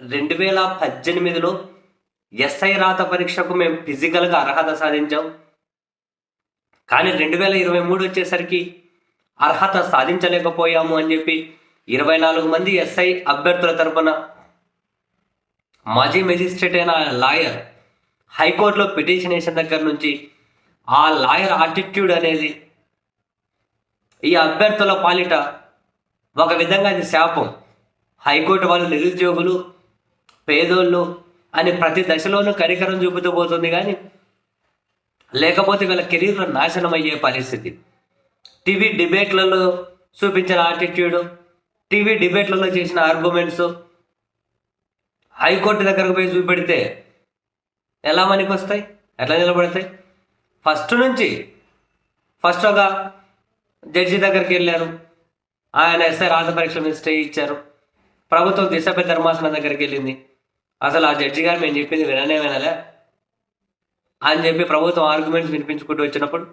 రెండు వేల పద్దెనిమిదిలో ఎస్ఐ రాత పరీక్షకు మేము ఫిజికల్గా అర్హత సాధించాం. కానీ రెండు వేల ఇరవై మూడు వచ్చేసరికి అర్హత సాధించలేకపోయాము అని చెప్పి ఇరవై నాలుగు మంది ఎస్ఐ అభ్యర్థుల తరపున మాజీ మెజిస్ట్రేట్ అయిన లాయర్ హైకోర్టులో పిటిషన్ వేసిన దగ్గర నుంచి ఆ లాయర్ ఆటిట్యూడ్ అనేది ఈ అభ్యర్థుల పాలిట ఒక విధంగా అది శాపం. హైకోర్టు వాళ్ళు నిరుద్యోగులు పేదోళ్ళు అని ప్రతి దశలోనూ కరికరం చూపుతూ పోతుంది కానీ లేకపోతే వీళ్ళ కెరీర్లో నాశనం అయ్యే పరిస్థితి. టీవీ డిబేట్లలో చూపించిన ఆటిట్యూడ్ టీవీ డిబేట్లలో చేసిన ఆర్గ్యుమెంట్స్ హైకోర్టు దగ్గరకు పోయి చూపెడితే ఎలా మనకి వస్తాయి ఎట్లా నిలబడతాయి? ఫస్ట్ నుంచి ఫస్ట్ ఒక జడ్జి దగ్గరికి వెళ్ళారు. ఆయన ఎస్ఐ రాత పరీక్ష మీద స్టే ఇచ్చారు. ప్రభుత్వం దిశపై ధర్మాసనం దగ్గరికి వెళ్ళింది. అసలు ఆ జడ్జి గారు మేము చెప్పింది విననే వినలే. అని చెప్పి ప్రభుత్వం ఆర్గ్యుమెంట్స్ వినిపించుకుంటూ వచ్చినప్పుడు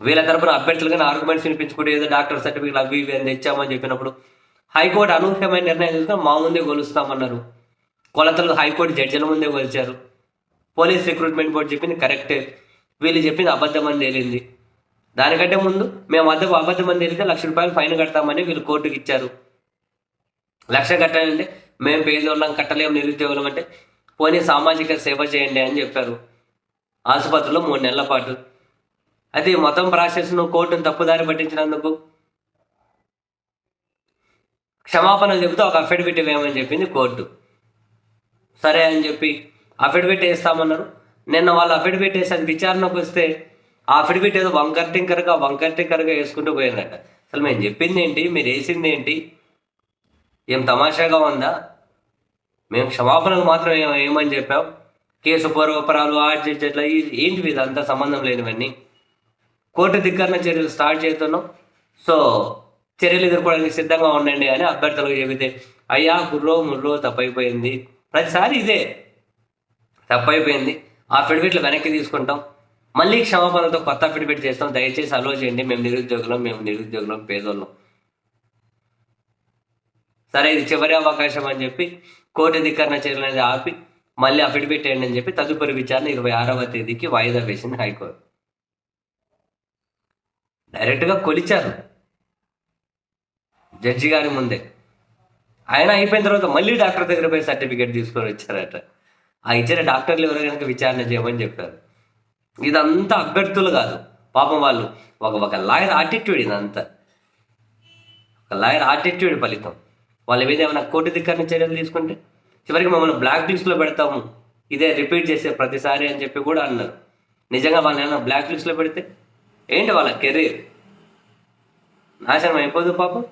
వీళ్ళ తరపున అభ్యర్థులుగా ఆర్గ్యుమెంట్స్ వినిపించుకుంటూ ఏదో డాక్టర్ సర్టిఫికేట్ అవి ఇవి అని తెచ్చామని చెప్పినప్పుడు హైకోర్టు అనూహ్యమైన నిర్ణయం తీసుకుని మా ముందే కొలుస్తామన్నారు కొలతలు హైకోర్టు జడ్జిల ముందే కొలిచారు పోలీస్ రిక్రూట్మెంట్ బోర్డు చెప్పింది కరెక్టే వీళ్ళు చెప్పింది అబద్ధం అని తేలింది. దానికంటే ముందు మేము అద్దం అబద్ధం అని తేలితే లక్ష రూపాయలు ఫైన్ కడతామని వీళ్ళు కోర్టుకి ఇచ్చారు. లక్ష కట్టాలంటే మేము పేదోళ్ళం కట్టలేము నిరుద్యోగులం అంటే పోనీ సామాజిక సేవ చేయండి అని చెప్పారు. ఆసుపత్రిలో మూడు నెలల పాటు. అది మొత్తం ప్రాసెస్ను కోర్టును తప్పుదారి పట్టించినందుకు క్షమాపణలు చెబుతూ ఒక అఫిడవిట్ వేయమని చెప్పింది కోర్టు. సరే అని చెప్పి అఫిడవిట్ వేస్తామన్నారు. నిన్న వాళ్ళు అఫిడవిట్ వేసి అది విచారణకు వస్తే ఆ అఫిడవిట్ ఏదో వంకర్ టింకర్గా వంకర్ టింకర్గా వేసుకుంటూ పోయిందట. అసలు మేము చెప్పింది ఏంటి? మీరు వేసింది ఏంటి? ఏం తమాషాగా ఉందా? మేము క్షమాపణలు మాత్రం ఏమని చెప్పాం కేసు పూర్వపరాలు ఆర్జించట్ల ఏంటివి? ఇదంతా సంబంధం లేనివన్నీ. కోర్టు ధిక్కరణ చర్యలు స్టార్ట్ చేస్తున్నాం. సో చర్యలు ఎదుర్కోవడానికి సిద్ధంగా ఉండండి అని అభ్యర్థులకు చెబితే అయ్యా గుర్రో ముర్రో తప్పైపోయింది. ప్రతిసారి ఇదే. తప్పైపోయింది. ఆ ఫిడ్బిట్లు వెనక్కి తీసుకుంటాం. మళ్ళీ క్షమాపణతో కొత్త ఫిడ్బిట్ చేస్తాం. దయచేసి అలో చేయండి. మేము నిరుద్యోగులం మేము నిరుద్యోగులం పేదోళ్ళం. సరే ఇది చివరి అవకాశం అని చెప్పి కోర్టు ధిక్కరణ చర్యలు అనేది ఆపి మళ్ళీ అఫిడవిట్ వేయండి అని చెప్పి తదుపరి విచారణ ఇరవై ఆరవ తేదీకి వాయిదా వేసింది హైకోర్టు. డైరెక్ట్గా కొలిచారు. జడ్జి గారి ముందే. ఆయన అయిపోయిన తర్వాత మళ్ళీ డాక్టర్ దగ్గర పోయి సర్టిఫికేట్ తీసుకొని వచ్చారట. ఆ ఇచ్చిన డాక్టర్లు ఎవరో కనుక విచారణ చేయమని చెప్పారు. ఇదంతా అభ్యర్థులు కాదు. పాపం వాళ్ళు ఒక ఒక లాయర్ ఆటిట్యూడ్ ఇదంతా. ఒక లాయర్ ఆటిట్యూడ్ ఫలితం. వాళ్ళ మీద ఏమైనా కోర్టు ధిక్కరణ చర్యలు తీసుకుంటే చివరికి మమ్మల్ని బ్లాక్ లిస్ట్లో పెడతాము. ఇదే రిపీట్ చేసే ప్రతిసారి అని చెప్పి కూడా అన్నారు. నిజంగా వాళ్ళని ఏమైనా బ్లాక్ లిస్ట్లో పెడితే ఏంటి వాళ్ళ కెరీర్ నాశనం అయిపోదు పాపం.